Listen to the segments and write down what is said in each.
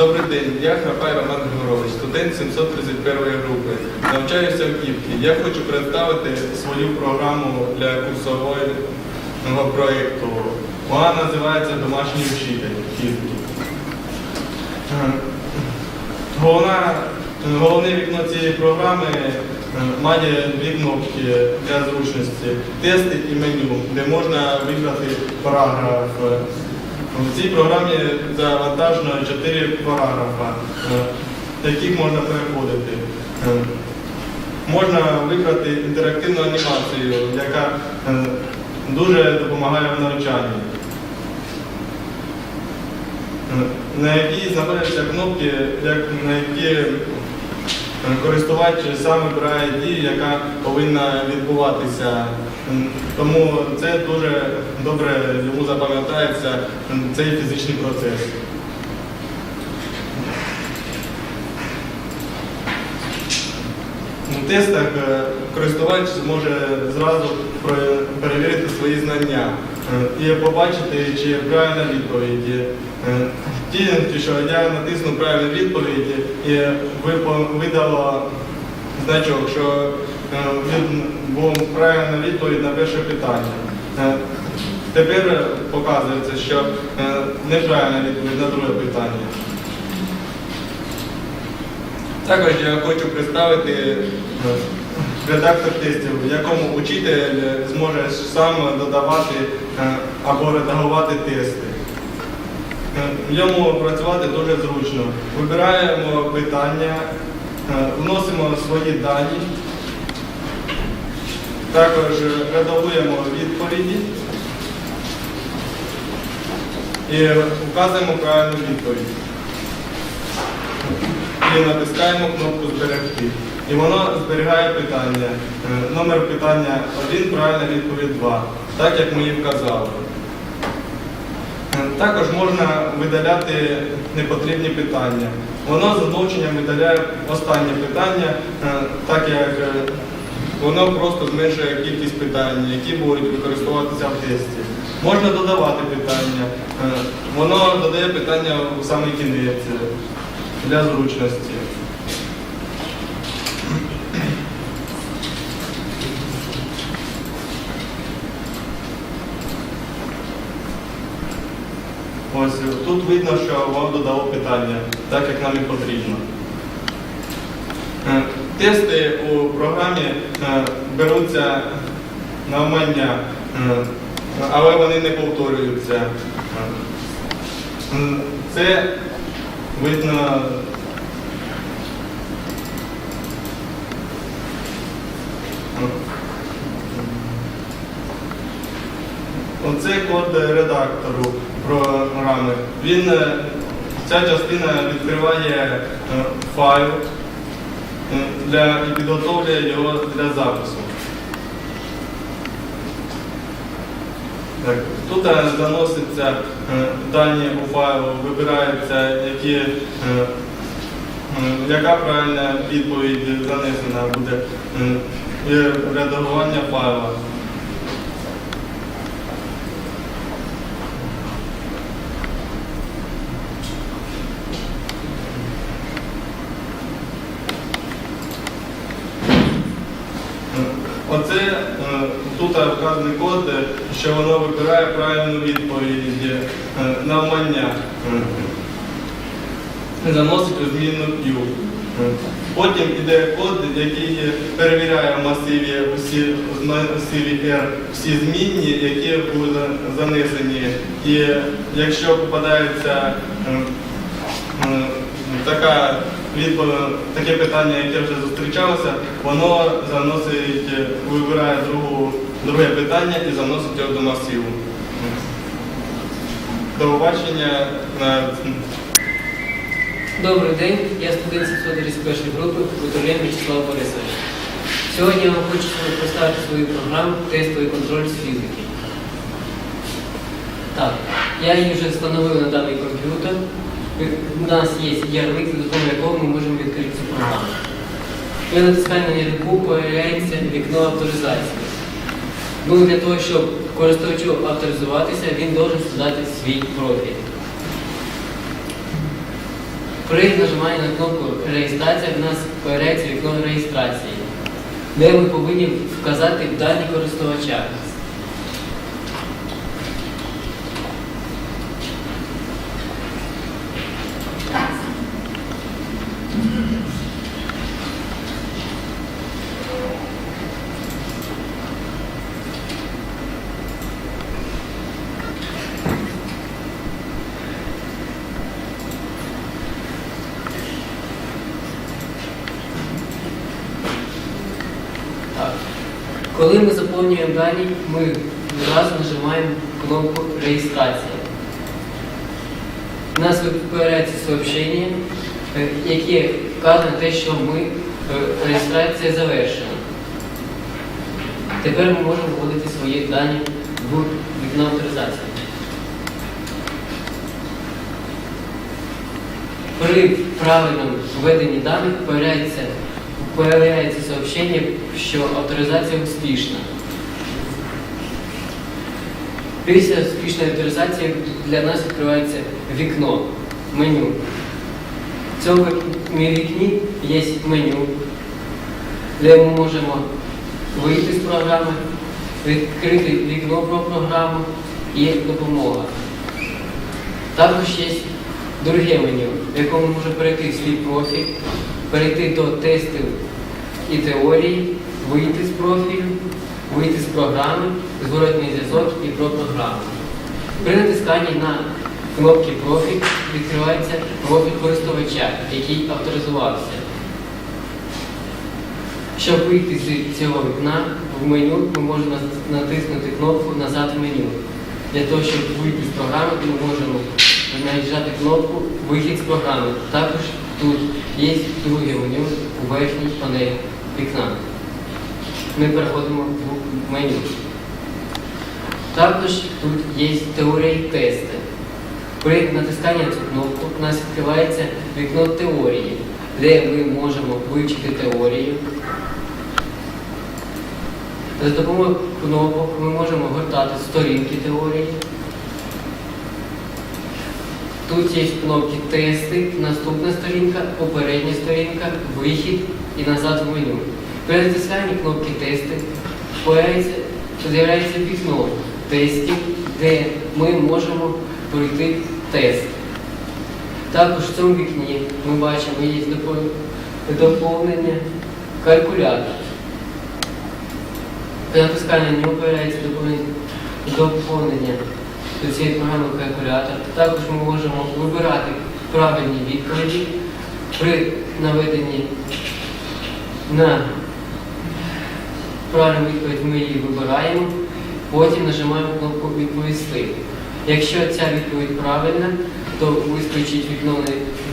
Добрий день, я Храпай Роман Григорович, студент 731 групи. Навчаюся в Кіпкі. Я хочу представити свою програму для курсового проєкту. Вона називається Домашній вчитель Головна, головне вікно цієї програми е, має дві кнопки для зручності. Тести і меню, де можна вибрати параграф. В цій програмі завантажено 4 параграфа, е, яких можна переходити. Е, Можна вибрати інтерактивну анімацію, яка е, дуже допомагає в навчанні. На якій знаходяться кнопки, на які користувач сам вибирає дію, яка повинна відбуватися. Тому це дуже добре йому запам'ятається цей фізичний процес. В тестах е, користувач зможе зразу перевірити свої знання е, і побачити, чи правильна відповідь. Е, Ті, що я натиснув правильну відповідь і видало значок, що він був правильна відповідь на перше питання. Е, Тепер показується, що е, неправильна відповідь на друге питання. Також я хочу представити е, редактор тестів, в якому учитель зможе сам додавати е, або редагувати тести. Е, ньому працювати дуже зручно. Вибираємо питання, е, вносимо свої дані, також редагуємо відповіді і вказуємо правильну відповідь і натискаємо кнопку Зберегти. І воно зберігає питання. Е, Номер питання 1, правильна відповідь 2, так як ми і вказали. Е, Також можна видаляти непотрібні питання. Воно за замовченням видаляє останнє питання, е, так як воно просто зменшує кількість питань, які будуть використовуватися в тесті. Можна додавати питання. Е, Воно додає питання у самий кінець е, для зручності. Ось тут видно, що вам додало питання, так як нам і потрібно. Тести у програмі е, беруться навмання, е, але вони не повторюються. Е, Це видно. Оце код редактору програми. Він, ця частина відкриває файл для, і підготовлює його для запису. Так, тут е, заносяться е, дані у файл, вибирається, які, е, яка правильна відповідь занесена буде редагування файла. Що воно вибирає правильну відповідь е, навмання. Е, Заносить у змінну Q. Е, Потім йде код, який перевіряє в масиві всі, в масиві R всі змінні, які були занесені. І якщо попадається така відповідь, таке питання, яке вже зустрічалося, воно заносить, вибирає другу, друге питання і заносить його до масиву. До побачення на Добрий день, я студент 731 групи Кутулян Вячеслав Борисович. Сьогодні я вам хочу представити свою програму тестовий контроль з фізики. Так, я її вже встановив на даний комп'ютер. У нас є ярлик, за допомогою якого ми можемо відкрити цю програму. При натисканні на ярлику появляється вікно авторизації. Ну, для того, щоб користувачу авторизуватися, він має создати свій профіль. При нажиманні на кнопку реєстрація в нас появляється вікно реєстрації, де ми повинні вказати дані користувача. Коли ми заповнюємо дані, ми одразу нажимаємо кнопку реєстрація. У нас появляється сообщення, е, яке вказує те, що ми, е, реєстрація завершена. Тепер ми можемо вводити свої дані в вікно авторизації. При правильному введенні даних появляється, появляється сообщення, що авторизація успішна. Після успішної авторизації для нас відкривається вікно, меню. В цьому вікні є меню, де ми можемо вийти з програми, відкрити вікно про програму і допомога. Також є друге меню, в якому можемо перейти в свій профіль, перейти до тестів і теорії, вийти з профілю, вийти з програми, зворотний зв'язок і про програму. При натисканні на кнопки профіль відкривається профіль користувача, який авторизувався. Щоб вийти з цього вікна в меню, ми можемо натиснути кнопку Назад в меню. Для того, щоб вийти з програми, ми можемо наїжджати кнопку Вихід з програми. Також тут є друге меню у верхній панелі вікна. Ми переходимо в меню. Також тут є теорія і тести. При натисканні на цю кнопку у нас відкривається вікно теорії, де ми можемо вивчити теорію. За допомогою кнопок ми можемо гортати сторінки теорії. Тут є кнопки тести, наступна сторінка, попередня сторінка, вихід і назад в меню. При натисканні кнопки тести з'являється вікно тестів, де ми можемо пройти тест. Також в цьому вікні ми бачимо є доповнення калькулятора. При натисканні на нього появляється доповнення, доповнення до цієї програми калькулятор. Також ми можемо вибирати правильні відповіді при наведенні на правильну відповідь ми її вибираємо, потім нажимаємо кнопку Відповісти. Якщо ця відповідь правильна, то вискочить вікно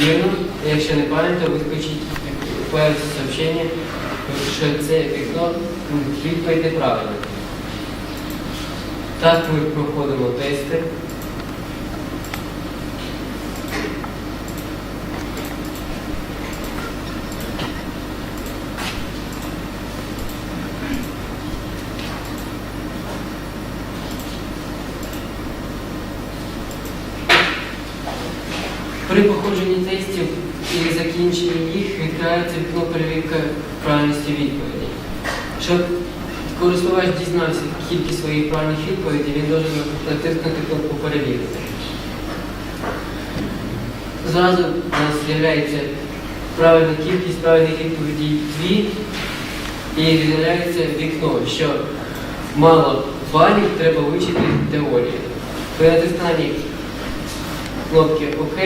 невірно, а якщо неправильно, то вискочить появиться сообщення, що це вікно відповідь неправильна. Ми проходимо тести. При проходженні тестів і закінченні їх відкривається вікно перевірка правильності відповідей. Щоб користувач дізнався кількість своїх правильних відповідей, він може натиснути кнопку перевірити. Зразу у нас з'являється правильна кількість правильних відповідей 2 і з'являється вікно, що мало балів треба вивчити теорію. При натисканні кнопки ОК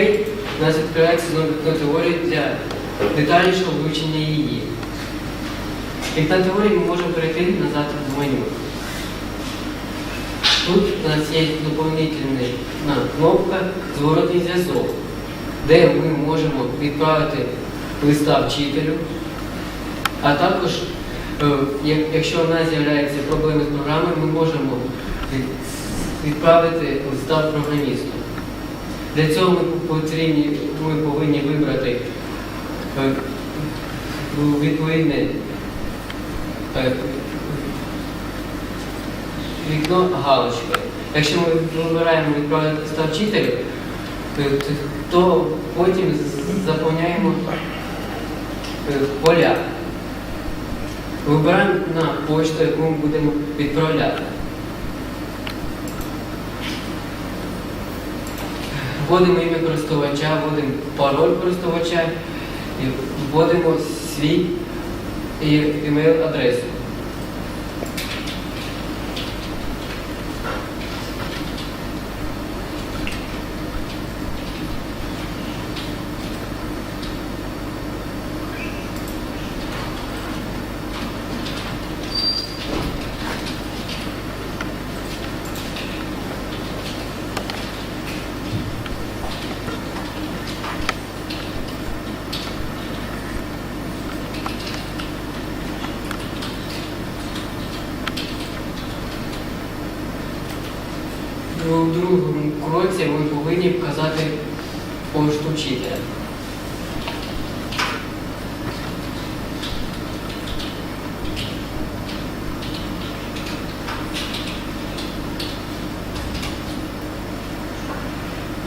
у нас відкривається знову вікно теорії для детальнішого вивчення її. Вікна теорії ми можемо перейти назад в меню. Тут у нас є доповнительна кнопка Зворотний зв'язок, де ми можемо відправити листа вчителю, а також, е, якщо у нас з'являються проблеми з програмою, ми можемо відправити листа програмісту. Для цього ми потрібні, ми повинні вибрати е, відповідне е, вікно галочкою. Якщо ми вибираємо відправити листа то потім заповняємо е, поля. Вибираємо на почту, яку ми будемо відправляти. Вводимо ім'я користувача, вводимо пароль користувача і вводимо свій і- імейл-адресу. У другому кроці ми повинні вказати пошту вчителя.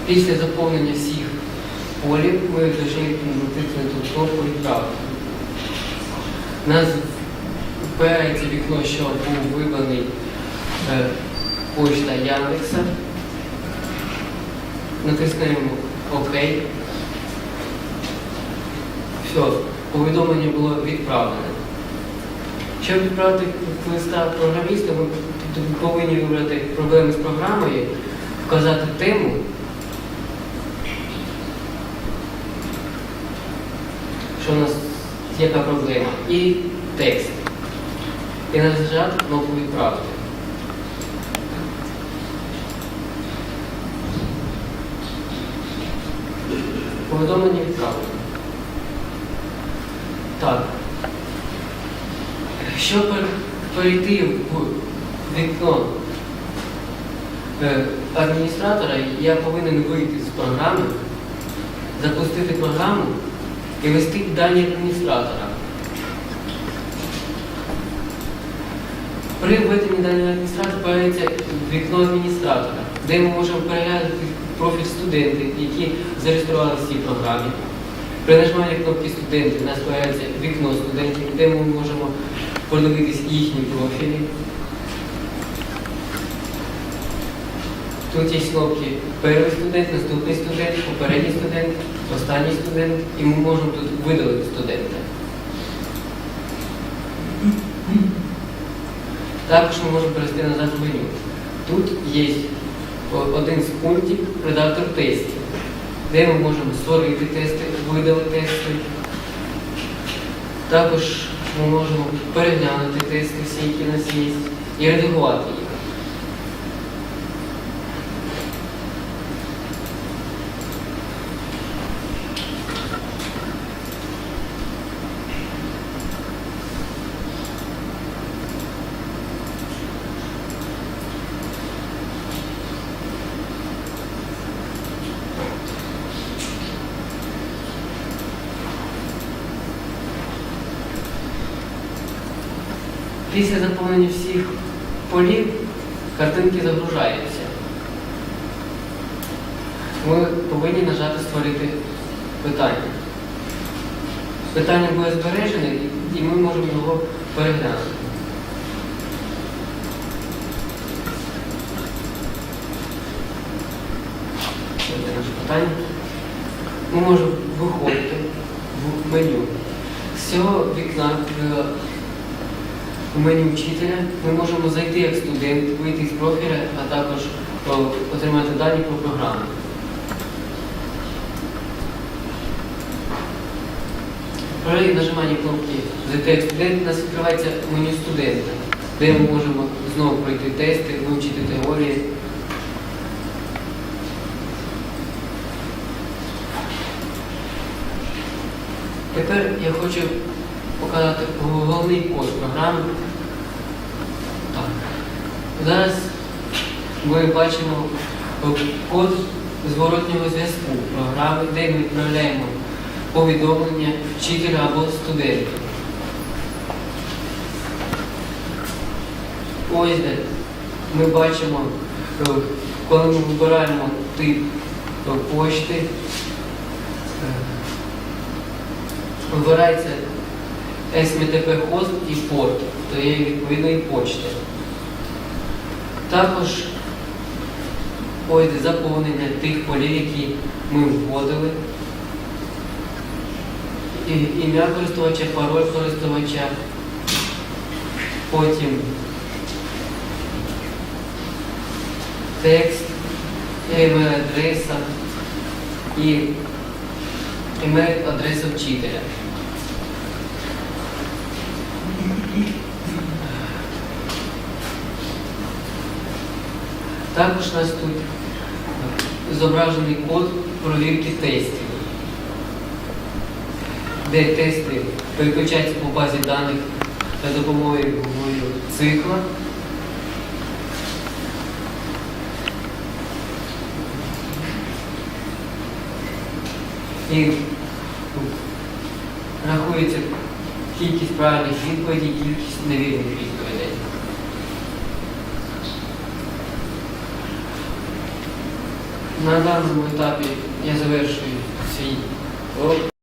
Після заповнення всіх полів ми повинні натиснути кнопку відправити. У нас вбирається вікно, що був вибраний е, почта Яндекса. Натискаємо ОК. Все, повідомлення було відправлене. Щоб відправити листа програміста, ми повинні вибрати проблеми з програмою, вказати тему. Що у нас яка проблема, і текст. І нажати кнопку відправити. Повідомлення відправлено. Так. Щоб пер- перейти в вікно е, адміністратора, я повинен вийти з програми, запустити програму і ввести дані адміністратора. При введенні даних адміністратора появиться вікно адміністратора, де ми можемо переглянути профіль студентів, які зареєструвалися в цій програмі. При нажиманні кнопки студенти у нас появиться вікно студентів, де ми можемо подивитись їхні профілі. Тут є кнопки перший студент, наступний студент, попередній студент, останній студент, і ми можемо тут видалити студента. Також ми можемо перейти назад в меню. Тут є один з пунктів редактор тестів, де ми можемо створити тести, видалити тести. Також ми можемо переглянути тести всі, які нас є, і редагувати їх. Після заповнення всіх полів картинки загружаються. Ми повинні нажати Створити питання. Питання буде збережене і ми можемо його переглянути. Це наше питання. Ми можемо виходити в меню. З цього вікна е, в меню вчителя ми можемо зайти як студент, вийти з профіля, а також отримати дані про програму. При нажиманні кнопки «Зайти як студент» у нас відкривається меню студента, де ми можемо знову пройти тести, вивчити теорії. Тепер я хочу показати головний код програми. Зараз ми бачимо код зворотнього зв'язку програми, де ми відправляємо повідомлення вчителя або студенту. Ось де ми бачимо, е, коли ми вибираємо тип почти. Е, Вибирається SMTP хост і порт, то є відповідної почти. Також пойде заповнення тих полів, які ми вводили. І- Ім'я користувача, пароль користувача, потім текст, email-адреса і email-адреса вчителя. Також у нас тут зображений код провірки тестів, де тести переключаються по базі даних за допомогою цикла. І рахується кількість правильних відповідей, кількість невірних відповідей. На даному етапі я завершую свій урок.